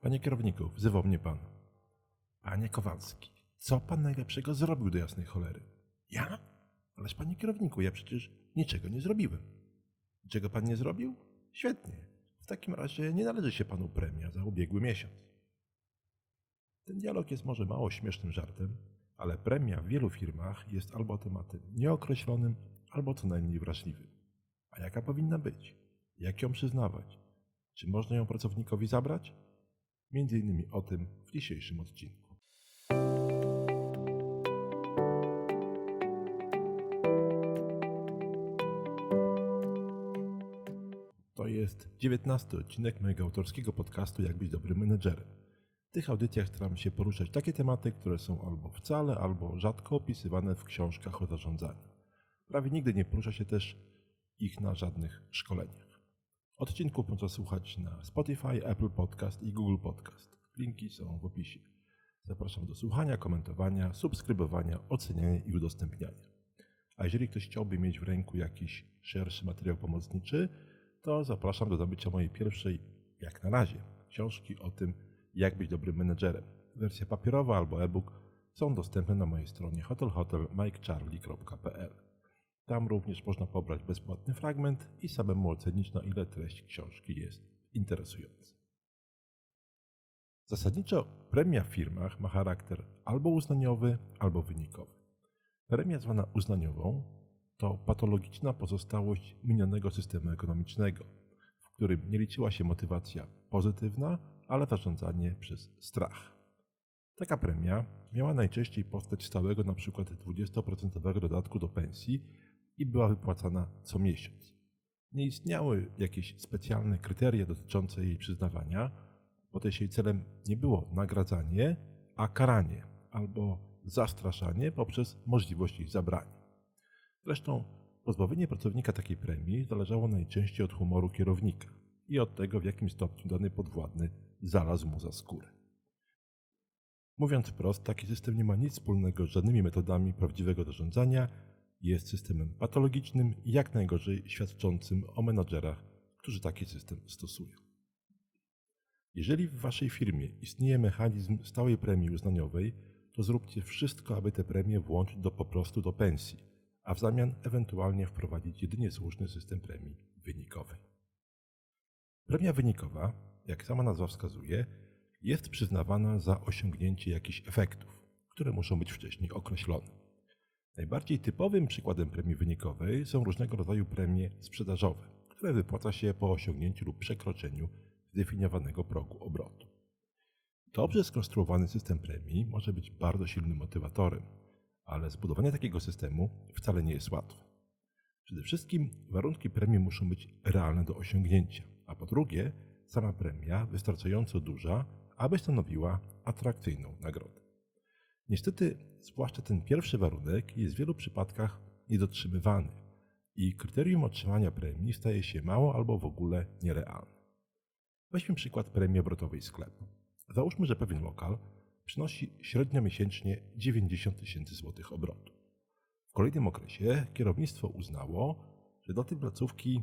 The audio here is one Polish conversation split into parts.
Panie kierowniku, wzywał mnie pan. Panie Kowalski, co pan najlepszego zrobił do jasnej cholery? Ja? Ależ panie kierowniku, ja przecież niczego nie zrobiłem. Czego pan nie zrobił? Świetnie. W takim razie nie należy się panu premia za ubiegły miesiąc. Ten dialog jest może mało śmiesznym żartem, ale premia w wielu firmach jest albo tematem nieokreślonym, albo co najmniej wrażliwym. A jaka powinna być? Jak ją przyznawać? Czy można ją pracownikowi zabrać? Między innymi o tym w dzisiejszym odcinku. To jest dziewiętnasty odcinek mojego autorskiego podcastu Jak być dobrym menedżerem. W tych audycjach staram się poruszać takie tematy, które są albo wcale, albo rzadko opisywane w książkach o zarządzaniu. Prawie nigdy nie porusza się też ich na żadnych szkoleniach. Odcinków można słuchać na Spotify, Apple Podcast i Google Podcast. Linki są w opisie. Zapraszam do słuchania, komentowania, subskrybowania, oceniania i udostępniania. A jeżeli ktoś chciałby mieć w ręku jakiś szerszy materiał pomocniczy, to zapraszam do zdobycia mojej pierwszej, jak na razie, książki o tym, jak być dobrym menedżerem. Wersja papierowa albo e-book są dostępne na mojej stronie hotelhotelmikecharlie.pl. Tam również można pobrać bezpłatny fragment i samemu ocenić, na ile treść książki jest interesująca. Zasadniczo premia w firmach ma charakter albo uznaniowy, albo wynikowy. Premia zwana uznaniową to patologiczna pozostałość minionego systemu ekonomicznego, w którym nie liczyła się motywacja pozytywna, ale zarządzanie przez strach. Taka premia miała najczęściej postać stałego np. 20% dodatku do pensji i była wypłacana co miesiąc. Nie istniały jakieś specjalne kryteria dotyczące jej przyznawania, bo też jej celem nie było nagradzanie, a karanie albo zastraszanie poprzez możliwość jej zabrania. Zresztą pozbawienie pracownika takiej premii zależało najczęściej od humoru kierownika i od tego, w jakim stopniu dany podwładny zalazł mu za skórę. Mówiąc wprost, taki system nie ma nic wspólnego z żadnymi metodami prawdziwego zarządzania, jest systemem patologicznym i jak najgorzej świadczącym o menadżerach, którzy taki system stosują. Jeżeli w Waszej firmie istnieje mechanizm stałej premii uznaniowej, to zróbcie wszystko, aby tę premię włączyć do po prostu do pensji, a w zamian ewentualnie wprowadzić jedynie słuszny system premii wynikowej. Premia wynikowa, jak sama nazwa wskazuje, jest przyznawana za osiągnięcie jakichś efektów, które muszą być wcześniej określone. Najbardziej typowym przykładem premii wynikowej są różnego rodzaju premie sprzedażowe, które wypłaca się po osiągnięciu lub przekroczeniu zdefiniowanego progu obrotu. Dobrze skonstruowany system premii może być bardzo silnym motywatorem, ale zbudowanie takiego systemu wcale nie jest łatwe. Przede wszystkim warunki premii muszą być realne do osiągnięcia, a po drugie, sama premia wystarczająco duża, aby stanowiła atrakcyjną nagrodę. Niestety, zwłaszcza ten pierwszy warunek jest w wielu przypadkach niedotrzymywany i kryterium otrzymania premii staje się mało albo w ogóle nierealne. Weźmy przykład premii obrotowej sklepu. Załóżmy, że pewien lokal przynosi średnio miesięcznie 90 tysięcy złotych obrotu. W kolejnym okresie kierownictwo uznało, że do tej placówki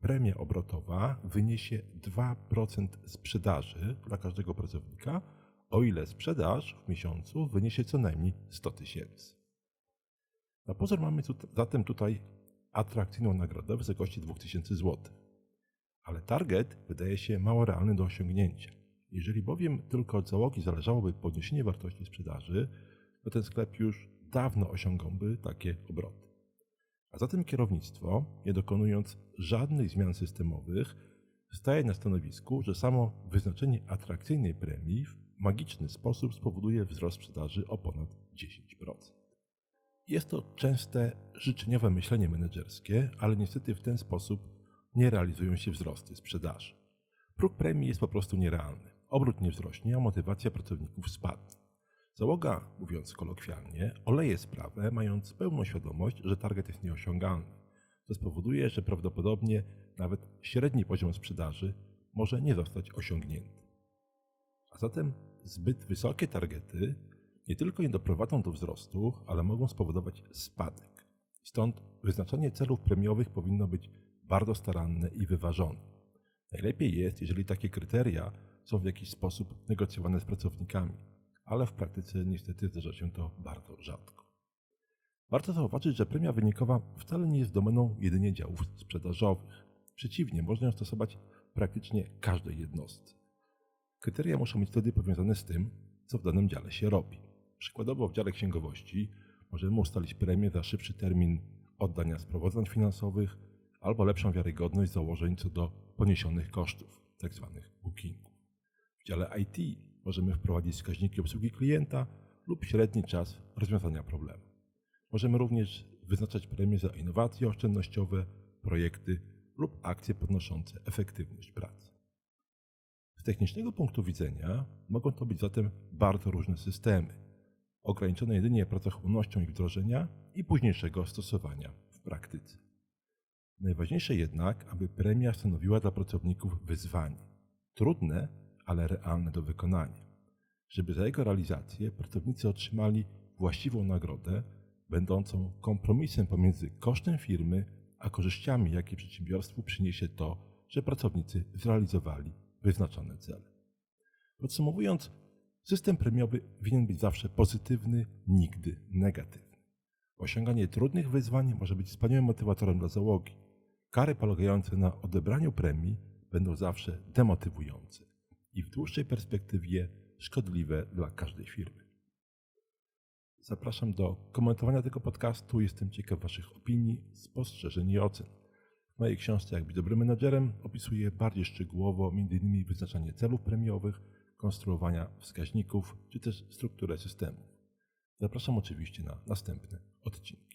premia obrotowa wyniesie 2% sprzedaży dla każdego pracownika, o ile sprzedaż w miesiącu wyniesie co najmniej 100 tysięcy. Na pozór mamy tu, zatem tutaj atrakcyjną nagrodę w wysokości 2000 zł. Ale target wydaje się mało realny do osiągnięcia. Jeżeli bowiem tylko od załogi zależałoby podniesienie wartości sprzedaży, to ten sklep już dawno osiągałby takie obroty. A zatem kierownictwo, nie dokonując żadnych zmian systemowych, staje na stanowisku, że samo wyznaczenie atrakcyjnej premii w magiczny sposób spowoduje wzrost sprzedaży o ponad 10%. Jest to częste życzeniowe myślenie menedżerskie, ale niestety w ten sposób nie realizują się wzrosty sprzedaży. Próg premii jest po prostu nierealny. Obrót nie wzrośnie, a motywacja pracowników spadnie. Załoga, mówiąc kolokwialnie, oleje sprawę, mając pełną świadomość, że target jest nieosiągalny. To spowoduje, że prawdopodobnie nawet średni poziom sprzedaży może nie zostać osiągnięty. A zatem zbyt wysokie targety nie tylko nie doprowadzą do wzrostu, ale mogą spowodować spadek. Stąd wyznaczanie celów premiowych powinno być bardzo staranne i wyważone. Najlepiej jest, jeżeli takie kryteria są w jakiś sposób negocjowane z pracownikami, ale w praktyce niestety zdarza się to bardzo rzadko. Warto zauważyć, że premia wynikowa wcale nie jest domeną jedynie działów sprzedażowych. Przeciwnie, można ją stosować praktycznie każdej jednostce. Kryteria muszą być wtedy powiązane z tym, co w danym dziale się robi. Przykładowo w dziale księgowości możemy ustalić premię za szybszy termin oddania sprawozdań finansowych albo lepszą wiarygodność założeń co do poniesionych kosztów, tzw. bookingów. W dziale IT możemy wprowadzić wskaźniki obsługi klienta lub średni czas rozwiązania problemu. Możemy również wyznaczać premie za innowacje oszczędnościowe, projekty lub akcje podnoszące efektywność pracy. Z technicznego punktu widzenia mogą to być zatem bardzo różne systemy, ograniczone jedynie pracochłonnością ich wdrożenia i późniejszego stosowania w praktyce. Najważniejsze jednak, aby premia stanowiła dla pracowników wyzwanie, trudne, ale realne do wykonania, żeby za jego realizację pracownicy otrzymali właściwą nagrodę, będącą kompromisem pomiędzy kosztem firmy a korzyściami, jakie przedsiębiorstwu przyniesie to, że pracownicy zrealizowali wyznaczone cele. Podsumowując, system premiowy winien być zawsze pozytywny, nigdy negatywny. Osiąganie trudnych wyzwań może być wspaniałym motywatorem dla załogi. Kary polegające na odebraniu premii będą zawsze demotywujące i w dłuższej perspektywie szkodliwe dla każdej firmy. Zapraszam do komentowania tego podcastu. Jestem ciekaw Waszych opinii, spostrzeżeń i ocen. W mojej książce Jak być dobrym menadżerem opisuję bardziej szczegółowo m.in. wyznaczanie celów premiowych, konstruowania wskaźników czy też strukturę systemów. Zapraszam oczywiście na następne odcinki.